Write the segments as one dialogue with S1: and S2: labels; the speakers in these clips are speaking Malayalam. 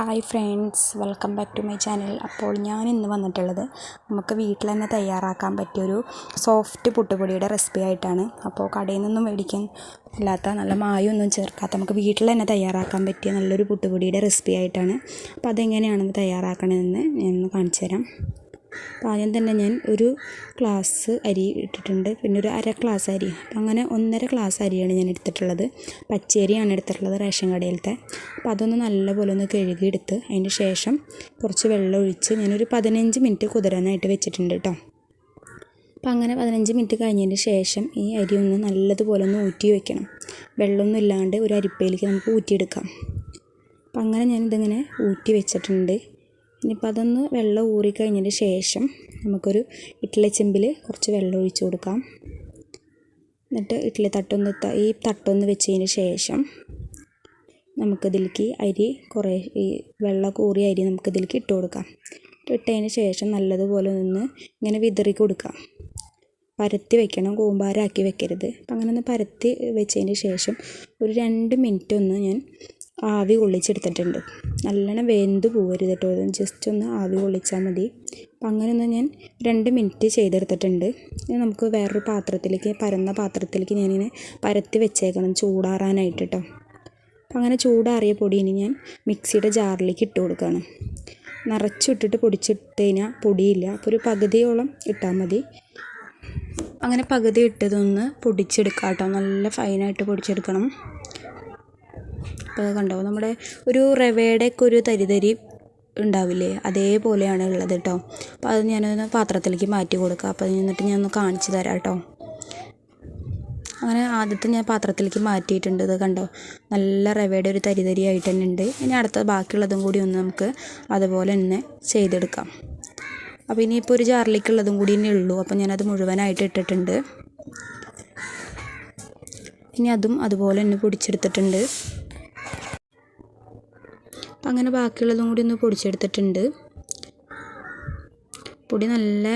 S1: Hi friends welcome back to my channel. അപ്പോൾ ഞാൻ ഇന്ന് വന്നിട്ടുള്ളത് നമുക്ക് വീട്ടിൽ തന്നെ തയ്യാറാക്കാൻ പറ്റിയൊരു സോഫ്റ്റ് പുട്ടുപൊടിയുടെ റെസിപ്പി ആയിട്ടാണ്. അപ്പോൾ കടയിൽ നിന്നൊന്നും മേടിക്കാൻ ഇല്ലാത്ത നല്ല മായൊന്നും ചേർക്കാത്ത നമുക്ക് വീട്ടിൽ തന്നെ തയ്യാറാക്കാൻ പറ്റിയ നല്ലൊരു പുട്ടുപൊടിയുടെ റെസിപ്പി ആയിട്ടാണ്. അപ്പോൾ അതെങ്ങനെയാണെന്ന് തയ്യാറാക്കണമെന്ന് ഞാൻ കാണിച്ചു തരാം അപ്പോൾ ആദ്യം തന്നെ ഞാൻ ഒരു ഗ്ലാസ് അരി ഇട്ടിട്ടുണ്ട്. പിന്നെ ഒരു അര ഗ്ലാസ് അരി. അപ്പം അങ്ങനെ ഒന്നര ഗ്ലാസ് അരിയാണ് ഞാൻ എടുത്തിട്ടുള്ളത്. പച്ചരിയാണ് എടുത്തിട്ടുള്ളത് റേഷൻ കടയിലത്തെ. അപ്പോൾ അതൊന്ന് നല്ലപോലെ ഒന്ന് കഴുകിയെടുത്ത് അതിന് ശേഷം കുറച്ച് വെള്ളം ഒഴിച്ച് ഞാനൊരു പതിനഞ്ച് മിനിറ്റ് കുതിരാനായിട്ട് വെച്ചിട്ടുണ്ട് കേട്ടോ അപ്പോൾ അങ്ങനെ പതിനഞ്ച് മിനിറ്റ് കഴിഞ്ഞതിന് ശേഷം ഈ അരി ഒന്ന് നല്ലതുപോലെ ഒന്ന് ഊറ്റി വയ്ക്കണം വെള്ളമൊന്നും ഇല്ലാണ്ട് ഒരു അരിപ്പയിലേക്ക് നമുക്ക് ഊറ്റിയെടുക്കാം. അപ്പം അങ്ങനെ ഞാനിതിങ്ങനെ ഊറ്റി വെച്ചിട്ടുണ്ട്. ഇനിയിപ്പോൾ അതൊന്ന് വെള്ളം ഊറിക്കഴിഞ്ഞതിന് ശേഷം നമുക്കൊരു ഇഡ്ഡലി ചെമ്പിൽ കുറച്ച് വെള്ളം ഒഴിച്ച് കൊടുക്കാം. എന്നിട്ട് ഇഡ്ഡലി തട്ടൊന്ന് ഈ തട്ടൊന്ന് വെച്ചതിന് ശേഷം നമുക്കിതിലേക്ക് അരി കുറേ ഈ വെള്ളം കൂറിയ അരി നമുക്കിതിലേക്ക് ഇട്ട് കൊടുക്കാം. ഇട്ടതിന് ശേഷം നല്ലതുപോലെ നിന്ന് ഇങ്ങനെ വിതറി കൊടുക്കാം. പരത്തി വെക്കണം കൂമ്പാരാക്കി വെക്കരുത്. അപ്പം അങ്ങനെ ഒന്ന് പരത്തി വെച്ചതിന് ശേഷം ഒരു രണ്ട് മിനിറ്റ് ഒന്ന് ഞാൻ ആവി കൊള്ളിച്ചെടുത്തിട്ടുണ്ട്. നല്ലോണം വെന്ത് പോകരുത് കേട്ടോ ജസ്റ്റ് ഒന്ന് ആവി കൊള്ളിച്ചാൽ മതി. അപ്പം അങ്ങനെ ഒന്ന് ഞാൻ രണ്ട് മിനിറ്റ് ചെയ്തെടുത്തിട്ടുണ്ട്. ഇനി നമുക്ക് വേറൊരു പാത്രത്തിലേക്ക് പരന്ന പാത്രത്തിലേക്ക് ഞാനിങ്ങനെ പരത്തി വെച്ചേക്കണം ചൂടാറാനായിട്ട് കേട്ടോ അപ്പം അങ്ങനെ ചൂടാറിയ പൊടി ഇനി ഞാൻ മിക്സിയുടെ ജാറിലേക്ക് ഇട്ട് കൊടുക്കുകയാണ് നിറച്ചിട്ടിട്ട് പൊടിച്ചിട്ട് കഴിഞ്ഞാൽ പൊടിയില്ല. അപ്പോൾ ഒരു പകുതിയോളം ഇട്ടാൽ മതി. അങ്ങനെ പകുതി ഇട്ടതൊന്ന് പൊടിച്ചെടുക്കാം കേട്ടോ നല്ല ഫൈനായിട്ട് പൊടിച്ചെടുക്കണം. അപ്പോൾ അത് കണ്ടോ നമ്മുടെ ഒരു റവയുടെ ഒക്കെ ഒരു തരിതരി ഉണ്ടാവില്ലേ? അതേപോലെയാണ് ഉള്ളത് കേട്ടോ അപ്പോൾ അത് ഞാനൊന്ന് പാത്രത്തിലേക്ക് മാറ്റി കൊടുക്കുക അപ്പോൾ എന്നിട്ട് ഞാൻ ഒന്ന് കാണിച്ചു തരാം കേട്ടോ അങ്ങനെ ആദ്യത്തെ ഞാൻ പാത്രത്തിലേക്ക് മാറ്റിയിട്ടുണ്ട്. ഇത് കണ്ടോ? നല്ല റവയുടെ ഒരു തരിതരി ആയിട്ട് തന്നെ ഉണ്ട്. ഇനി അടുത്ത ബാക്കിയുള്ളതും കൂടി ഒന്ന് നമുക്ക് അതുപോലെ തന്നെ ചെയ്തെടുക്കാം. അപ്പോൾ ഇനിയിപ്പോൾ ഒരു ജാറിലേക്കുള്ളതും കൂടി തന്നെ ഉള്ളൂ. അപ്പോൾ ഞാനത് മുഴുവനായിട്ട് ഇട്ടിട്ടുണ്ട്. ഇനി അതും അതുപോലെ തന്നെ പൊടിച്ചെടുത്തിട്ടുണ്ട്. അപ്പം അങ്ങനെ ബാക്കിയുള്ളതും കൂടി ഒന്ന് പൊടിച്ചെടുത്തിട്ടുണ്ട്. പൊടി നല്ല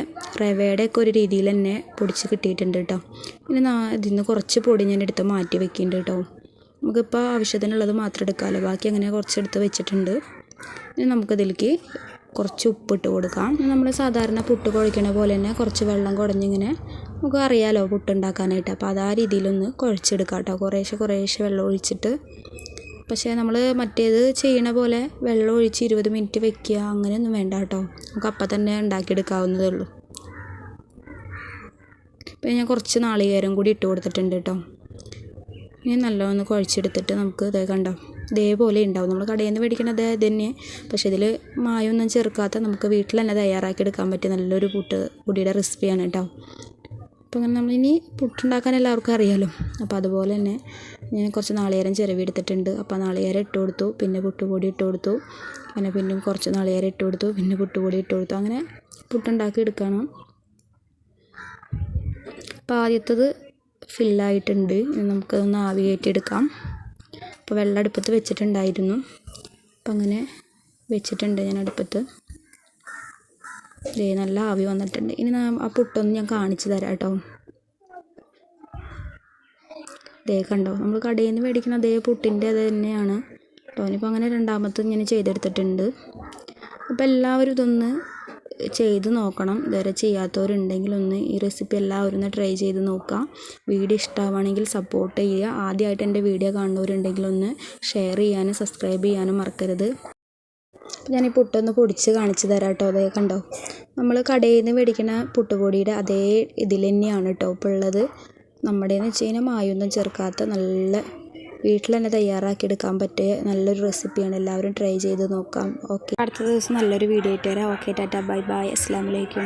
S1: റവയുടെ ഒക്കെ ഒരു രീതിയിൽ തന്നെ പൊടിച്ച് കിട്ടിയിട്ടുണ്ട് കേട്ടോ. പിന്നെ ഇതിൽ നിന്ന് കുറച്ച് പൊടി ഞാൻ എടുത്ത് മാറ്റി വെക്കുന്നുണ്ട് കേട്ടോ. നമുക്കിപ്പോൾ ആവശ്യത്തിനുള്ളത് മാത്രം എടുക്കാമല്ലോ ബാക്കി അങ്ങനെ കുറച്ചെടുത്ത് വെച്ചിട്ടുണ്ട്. ഇനി നമുക്കതിലേക്ക് കുറച്ച് ഉപ്പിട്ട് കൊടുക്കാം. നമ്മൾ സാധാരണ പുട്ട് കുഴക്കണ പോലെ തന്നെ കുറച്ച് വെള്ളം കുടഞ്ഞിങ്ങനെ നമുക്ക് അറിയാമല്ലോ പുട്ടുണ്ടാക്കാനായിട്ട്. അപ്പോൾ അത് ആ രീതിയിലൊന്ന് കുഴച്ചെടുക്കാം കേട്ടോ. കുറേശ്ശെ കുറേശ്ശെ വെള്ളം ഒഴിച്ചിട്ട് പക്ഷേ നമ്മൾ മറ്റേത് ചെയ്യണ പോലെ വെള്ളം ഒഴിച്ച് ഇരുപത് മിനിറ്റ് വെക്കുക അങ്ങനെയൊന്നും വേണ്ട കേട്ടോ. നമുക്ക് അപ്പം തന്നെ ഉണ്ടാക്കിയെടുക്കാവുന്നതേ ഉള്ളൂ. പിന്നെ ഞാൻ കുറച്ച് നാളികേരം കൂടി ഇട്ട് കൊടുത്തിട്ടുണ്ട് കേട്ടോ. ഇനി നല്ലോണം കുഴച്ചെടുത്തിട്ട് നമുക്ക് ഇതേ കണ്ടോ ഇതേപോലെ ഉണ്ടാവും. നമ്മൾ കടയിൽ നിന്ന് മേടിക്കണത് ഇത് തന്നെ പക്ഷേ ഇതിൽ മായൊന്നും ചേർക്കാത്ത നമുക്ക് വീട്ടിൽ തന്നെ തയ്യാറാക്കി എടുക്കാൻ പറ്റിയ നല്ലൊരു പുട്ട് പൊടിയുടെ റെസിപ്പിയാണ് കേട്ടോ. അപ്പോൾ അങ്ങനെ നമ്മളിനി പുട്ടുണ്ടാക്കാൻ എല്ലാവർക്കും അറിയാമല്ലോ അപ്പോൾ അതുപോലെ തന്നെ ഞാൻ കുറച്ച് നാളികേരം ചിരവി എടുത്തിട്ടുണ്ട്. അപ്പോൾ നാളികേരം ഇട്ട് കൊടുത്തു. പിന്നെ പുട്ടുപൊടി ഇട്ട് കൊടുത്തു. അങ്ങനെ പിന്നെ കുറച്ച് നാളികേരം ഇട്ട് കൊടുത്തു. പിന്നെ പുട്ടുപൊടി ഇട്ട് കൊടുത്തു. അങ്ങനെ പുട്ടുണ്ടാക്കി എടുക്കണം. അപ്പോൾ ആദ്യത്തത് ഫില്ലായിട്ടുണ്ട് നമുക്കതൊന്ന് ആവി കയറ്റിയെടുക്കാം അപ്പോൾ വെള്ളം അടുപ്പത്ത് വെച്ചിട്ടുണ്ടായിരുന്നു. അപ്പം അങ്ങനെ വെച്ചിട്ടുണ്ട് ഞാൻ അടുപ്പത്ത്. ദേ നല്ല ആവി വന്നിട്ടുണ്ട്. ഇനി ആ പുട്ടൊന്ന് ഞാൻ കാണിച്ചു തരാം കേട്ടോ. ദേ കണ്ടോ നമ്മൾ കടയിൽ നിന്ന് മേടിക്കുന്ന അതേ പുട്ടിന്റെ അത് തന്നെയാണ്. കേട്ടോ ഇനിയിപ്പോൾ അങ്ങനെ രണ്ടാമത്തെ ഇങ്ങനെ ചെയ്തെടുത്തിട്ടുണ്ട്. അപ്പോൾ എല്ലാവരും ഇതൊന്ന് ചെയ്ത് നോക്കണം. ഇതുവരെ ചെയ്യാത്തവരുണ്ടെങ്കിൽ ഒന്ന് ഈ റെസിപ്പി എല്ലാവരും ഒന്ന് ട്രൈ ചെയ്ത് നോക്കുക. വീഡിയോ ഇഷ്ടമാണെങ്കിൽ സപ്പോർട്ട് ചെയ്യുക. ആദ്യമായിട്ട് എന്റെ വീഡിയോ കാണുന്നവരുണ്ടെങ്കിൽ ഒന്ന് ഷെയർ ചെയ്യാനും സബ്സ്ക്രൈബ് ചെയ്യാനും മറക്കരുത്. ഞാൻ ഈ പുട്ടൊന്ന് പൊടിച്ച് കാണിച്ചു തരാം കേട്ടോ. അതേ കണ്ടോ? നമ്മൾ കടയിൽ നിന്ന് മേടിക്കുന്ന പുട്ടുപൊടിയുടെ അതേ ഇതിൽ തന്നെയാണ് കേട്ടോ ഇപ്പോൾ ഉള്ളത് നമ്മുടെ വെച്ച് കഴിഞ്ഞാൽ മായൊന്നും ചേർക്കാത്ത നല്ല വീട്ടിൽ തന്നെ തയ്യാറാക്കി എടുക്കാൻ പറ്റിയ നല്ലൊരു റെസിപ്പിയാണ്. എല്ലാവരും ട്രൈ ചെയ്ത് നോക്കാം. ഓക്കെ. അടുത്ത ദിവസം നല്ലൊരു വീഡിയോ ആയിട്ട് വരാം. Okay tata. Bye bye. അസ്സാം വലൈക്കും